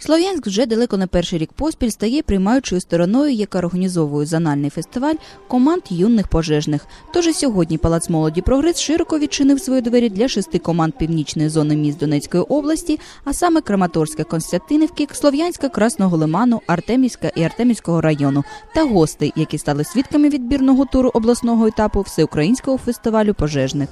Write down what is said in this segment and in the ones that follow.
Слов'янськ вже далеко не перший рік поспіль стає приймаючою стороною, яка організовує зональний фестиваль команд юних пожежних. Тож і сьогодні Палац молоді Прогрес широко відчинив свої двері для шести команд північної зони міст Донецької області, а саме Краматорська, Константинівки, Слов'янська, Красного Лиману, Артемівська і Артемівського району та гостей, які стали свідками відбірного туру обласного етапу всеукраїнського фестивалю пожежних.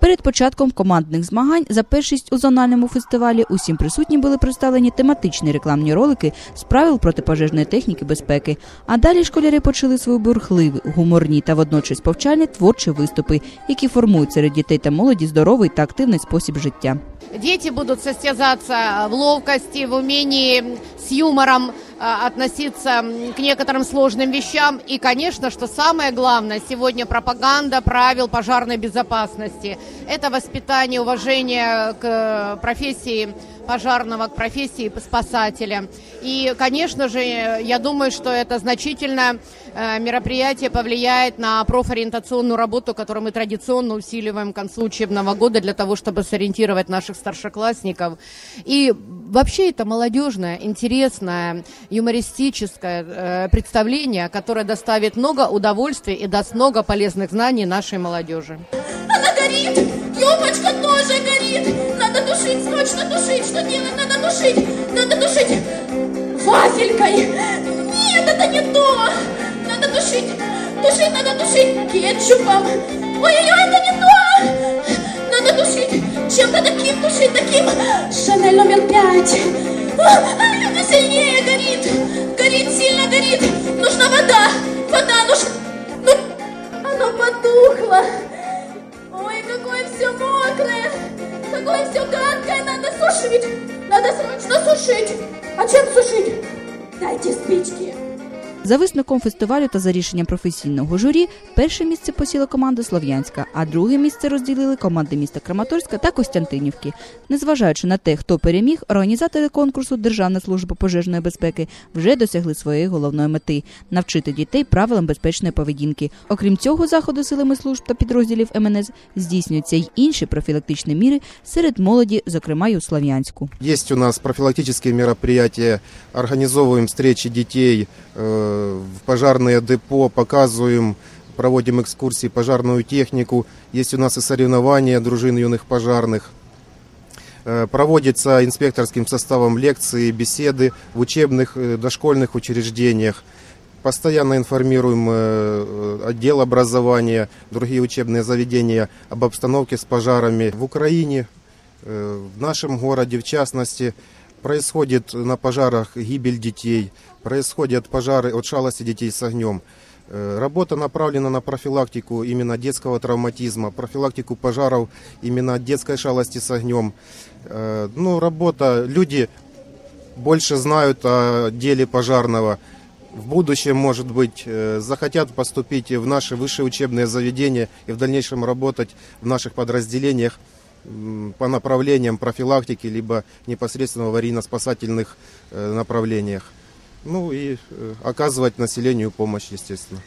Перед початком командних змагань за першість у зональному фестивалі усім присутнім були представлені тематичні рекламні ролики з правил протипожежної техніки безпеки. А далі школяри почали свої бурхливі, гуморні та водночас повчальні творчі виступи, які формують серед дітей та молоді здоровий та активний спосіб життя. Дети будут состязаться в ловкости, в умении с юмором а, относиться к некоторым сложным вещам. И, конечно, что самое главное, сегодня пропаганда правил пожарной безопасности. Это воспитание, уважение к э, профессии пожарного, к профессии спасателя. И, конечно же, я думаю, что это значительно э, мероприятие повлияет на профориентационную работу, которую мы традиционно усиливаем к концу учебного года для того, чтобы сориентировать наших старшеклассников. И вообще это молодежное, интересное, юмористическое э, представление, которое доставит много удовольствия и даст много полезных знаний нашей молодежи. Она горит! Юбочка тоже горит! Надо тушить, срочно тушить! Что делать? Надо тушить! Надо тушить! Вафелькой! Нет, это не то! Надо тушить! Тушить надо тушить кетчупом! Ой-ой-ой, это не то! Чем-то таким тушить, таким! Шанель номер пять! А, это сильнее горит! Горит, сильно горит! Нужна вода! Вода нужна! Ну, оно потухло! Ой, какое все мокрое! Какое все гадкое! Надо сушить! Надо срочно сушить! А чем сушить? Дайте спички! За висновком фестивалю та за рішенням професійного журі, перше місце посіла команда Слов'янська, а друге місце розділили команди міста Краматорська та Костянтинівки. Незважаючи на те, хто переміг, організатори конкурсу Державна служба пожежної безпеки вже досягли своєї головної мети навчити дітей правилам безпечної поведінки. Окрім цього, заходу силами служб та підрозділів МНС здійснюються й інші профілактичні міри серед молоді, зокрема й у Слов'янську. Есть у нас профилактические мероприятия, организовываем встречи детей э, в пожарные депо, показываем, проводим экскурсии, пожарную технику. Есть у нас и соревнования дружин юных пожарных. Э, Проводятся инспекторским составом лекции, беседы в учебных э, дошкольных учреждениях. Постоянно информируем э, отдел образования, другие учебные заведения об обстановке с пожарами в Украине, в нашем городе в частности. Происходит на пожарах гибель детей, происходят пожары от шалости детей с огнем. Э, Работа направлена на профилактику именно детского травматизма, профилактику пожаров именно детской шалости с огнем. Э, Ну, работа, люди больше знают о деле пожарного. В будущем, может быть, э, захотят поступить в наши высшие учебные заведения и в дальнейшем работать в наших подразделениях по направлениям профилактики, либо непосредственно в аварийно-спасательных э, направлениях. Ну и э, оказывать населению помощь, естественно.